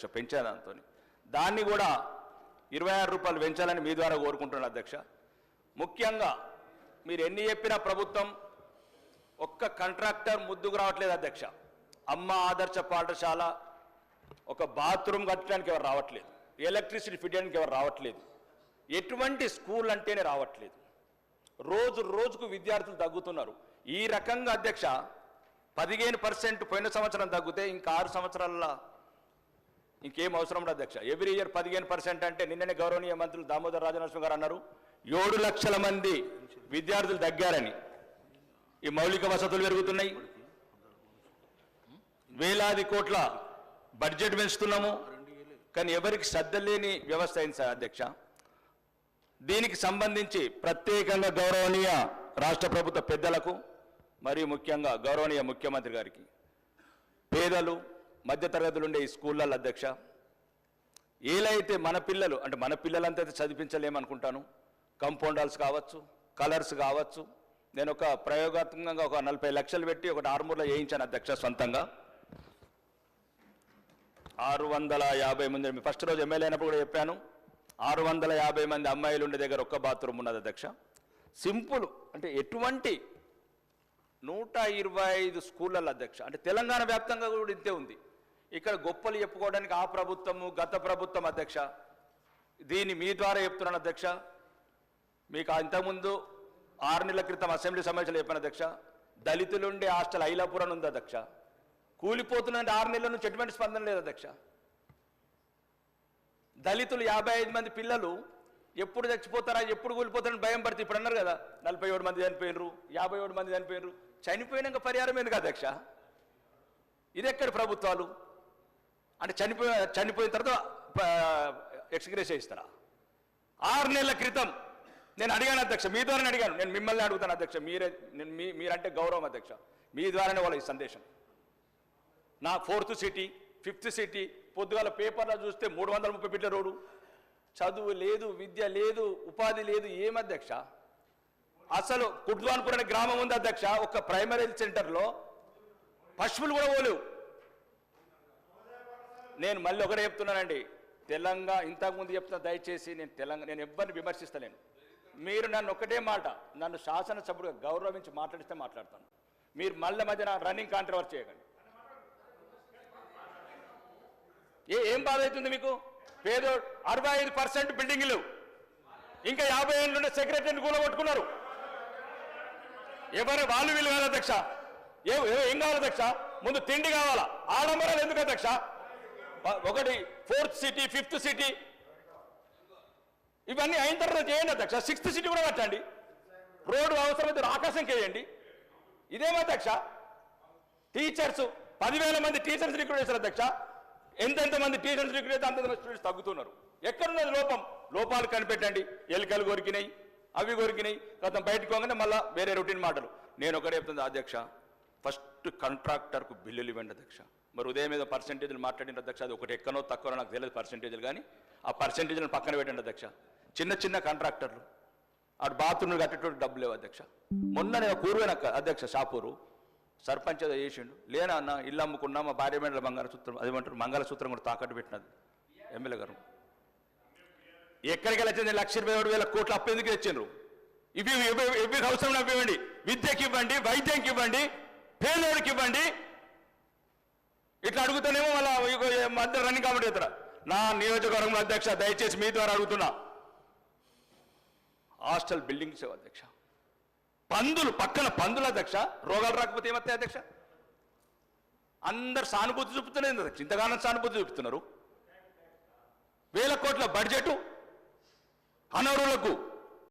అధ్యక్ష పెంచే దాంతో దాన్ని కూడా ఇరవై ఆరు రూపాయలు పెంచాలని మీ ద్వారా కోరుకుంటున్నాను అధ్యక్ష. ముఖ్యంగా మీరు ఎన్ని చెప్పినా ప్రభుత్వం ఒక్క కాంట్రాక్టర్ ముద్దుకు రావట్లేదు అధ్యక్ష. అమ్మ ఆదర్శ పాఠశాల ఒక బాత్రూమ్ కట్టడానికి ఎవరు రావట్లేదు. ఎలక్ట్రిసిటీ ఫిట్ చేయడానికి ఎవరు రావట్లేదు. ఎటువంటి స్కూల్ అంటేనే రావట్లేదు. రోజు రోజుకు విద్యార్థులు తగ్గుతున్నారు. ఈ రకంగా అధ్యక్ష పదిహేను పర్సెంట్ పోయిన సంవత్సరం తగ్గితే ఇంకా ఆరు సంవత్సరాల ఇంకేం అవసరం ఉండదు అధ్యక్ష. ఎవ్రీ ఇయర్ పదిహేను పర్సెంట్ అంటే నిన్ననే గౌరవనీయ మంత్రులు దామోదర్ రాజనరసింహ గారు అన్నారు. ఏడు లక్షల మంది విద్యార్థులు తగ్గారని. ఈ మౌలిక వసతులు పెరుగుతున్నాయి. వేలాది కోట్ల బడ్జెట్ పెంచుతున్నాము. కానీ ఎవరికి శ్రద్ధ లేని వ్యవస్థ అయింది సార్ అధ్యక్ష. దీనికి సంబంధించి ప్రత్యేకంగా గౌరవనీయ రాష్ట్ర ప్రభుత్వ పెద్దలకు మరియు ముఖ్యంగా గౌరవనీయ ముఖ్యమంత్రి గారికి పేదలు మధ్యతరగతులు ఉండే ఈ స్కూళ్ళ అధ్యక్ష ఏలైతే మన పిల్లలు అంటే మన పిల్లలంతా అయితే చదివించలేమనుకుంటాను. కంపౌండర్స్ కావచ్చు కలర్స్ కావచ్చు. నేను ఒక ప్రయోగాత్మకంగా ఒక నలభై లక్షలు పెట్టి ఒకటి ఆర్మూర్లో వేయించాను అధ్యక్ష సొంతంగా. ఆరు వందల యాభై మంది మీ ఫస్ట్ రోజు ఎమ్మెల్యే అయినప్పుడు కూడా చెప్పాను. ఆరు వందల యాభై మంది అమ్మాయిలు ఉండే దగ్గర ఒక్క బాత్రూమ్ ఉన్నది అధ్యక్ష. సింపుల్ అంటే ఎటువంటి నూట ఇరవై ఐదు స్కూళ్ళల్లో అధ్యక్ష అంటే తెలంగాణ వ్యాప్తంగా కూడా ఇంతే ఉంది. ఇక్కడ గొప్పలు చెప్పుకోవడానికి ఆ ప్రభుత్వము గత ప్రభుత్వం అధ్యక్ష. దీన్ని మీ ద్వారా చెప్తున్నాను అధ్యక్ష. మీకు ఇంతకుముందు ఆరు నెలల క్రితం అసెంబ్లీ సమస్యలు చెప్పాను అధ్యక్ష. దళితులుండే హాస్టల్ ఐలాపురం ఉంది అధ్యక్ష. కూలిపోతున్న ఆరు నెలల నుంచి ఎటువంటి స్పందన లేదు అధ్యక్ష. దళితులు యాభై ఐదు మంది పిల్లలు ఎప్పుడు చచ్చిపోతారా ఎప్పుడు కూలిపోతారని భయం పడితే ఇప్పుడు అన్నారు కదా. నలభై ఏడు మంది చనిపోయినరు యాభై ఏడు మంది చనిపోయినరు. చనిపోయినాక పరిహారం ఎందుకు అధ్యక్ష? ఇది ఎక్కడ ప్రభుత్వాలు? అంటే చనిపోయి చనిపోయిన తర్వాత ఎక్స్గ్రేస్ ఇస్తారా ఆరు నెలల క్రితం నేను అడిగాను అధ్యక్ష మీ ద్వారానే అడిగాను. నేను మిమ్మల్ని అడుగుతాను అధ్యక్ష మీరే నేను మీ మీరంటే గౌరవం అధ్యక్ష. మీ ద్వారానే వాళ్ళ ఈ సందేశం. నా ఫోర్త్ సిటీ ఫిఫ్త్ సిటీ పొద్దుగాల పేపర్లో చూస్తే మూడు వందల ముప్పై బిడ్డ రోడ్డు. చదువు లేదు విద్య లేదు ఉపాధి లేదు ఏం అధ్యక్ష? అసలు కుడ్వాన్పూర్ అనే గ్రామం ఉంది అధ్యక్ష ఒక ప్రైమరీ సెంటర్లో పశువులు కూడా పోలేవు. నేను మళ్ళీ ఒకటే చెప్తున్నానండి. తెలంగాణ ఇంతకుముందు చెప్తున్నా దయచేసి నేను తెలంగాణ నేను ఎవ్వరిని విమర్శిస్తలేను. మీరు నన్ను ఒకటే మాట నన్ను శాసనసభ్యుడిగా గౌరవించి మాట్లాడిస్తే మాట్లాడతాను. మీరు మళ్ళీ మధ్యన రన్నింగ్ కాంట్రవర్సీ చేయకండి. ఏ ఏం బాధ అవుతుంది మీకు? పేదో అరవై ఐదు పర్సెంట్ బిల్డింగ్లు. ఇంకా యాభై ఏళ్ళు సెక్రటరీని కూలగొట్టుకున్నారు. ఎవరు వాళ్ళు వీళ్ళు కాదు అధ్యక్ష. ఏ ఏం కావాలి అధ్యక్ష? ముందు తిండి కావాలా? ఆడంబరాలు ఎందుకు అధ్యక్ష? ఒకటి ఫోర్త్ సిటీ ఫిఫ్త్ సిటీ. ఇవన్నీ అయిన తర్వాత చేయండి అధ్యక్ష. సిక్స్త్ సిటీ కూడా కట్టండి రోడ్డు అవసరమైతే ఆకాశంకి వేయండి ఇదేమో అధ్యక్ష. టీచర్స్ పదివేల మంది టీచర్స్ రిక్రూట్ చేశారు అధ్యక్ష. ఎంతెంత మంది టీచర్స్ రిక్రూట్ అయితే అంత స్టూడెంట్స్ తగ్గుతున్నారు. ఎక్కడున్నది లోపం? లోపాలు కనిపెట్టండి. ఎలుకలు కొరికినాయి అవి కొరికినాయి. గత బయటకు పోగానే మళ్ళీ వేరే రొటీన్ మాటలు. నేను ఒకటే చెప్తుంది అధ్యక్ష. ఫస్ట్ కాంట్రాక్టర్కు బిల్లులు ఇవ్వండి అధ్యక్ష. మరి ఉదయం మీద పర్సంటేజ్లు మాట్లాడిన అధ్యక్ష అది ఒకటి ఎక్కనో తక్కువ నాకు తెలియదు పర్సంటేజ్లు కానీ ఆ పర్సంటేజ్లను పక్కన పెట్టండి అధ్యక్ష. చిన్న చిన్న కాంట్రాక్టర్లు అటు బాత్రూమ్లు కట్టేటువంటి డబ్బులు లేవు అధ్యక్ష. మొన్న నేను కూరువైన అధ్యక్ష షాపూరు సర్పంచ్ ఏదో చేసిండు. లేనా అన్న ఇల్లు అమ్ముకున్నా మా భార్య మీద మంగళసూత్రం అదేమంటారు మంగళసూత్రం కూడా తాకట్టు పెట్టినది ఎమ్మెల్యే గారు. ఎక్కడికి వెళ్ళి లక్ష ఇరవై ఏడు వేల కోట్లు అప్పు ఎందుకు తెచ్చిండ్రు? ఇవి ఇవి అవసరం ఇవ్వండి. విద్యకి ఇవ్వండి వైద్యంకి ఇవ్వండి పేదోడికి ఇవ్వండి ఇట్లా అడుగుతానేమో మళ్ళా ఇగో మధ్య రన్నింగ్ కాబట్టి ఇతర నా నియోజకవర్గం అధ్యక్ష దయచేసి మీ ద్వారా అడుగుతున్నా. హాస్టల్ బిల్డింగ్స్ అధ్యక్ష. పందులు పక్కన పందుల అధ్యక్ష. రోగాలు రాకపోతే ఏమత్తాయి అధ్యక్ష? అందరు సానుభూతి చూపుతున్నారు అధ్యక్ష ఇంతగానం సానుభూతి చూపుతున్నారు. వేల కోట్ల బడ్జెట్ అనర్హులకు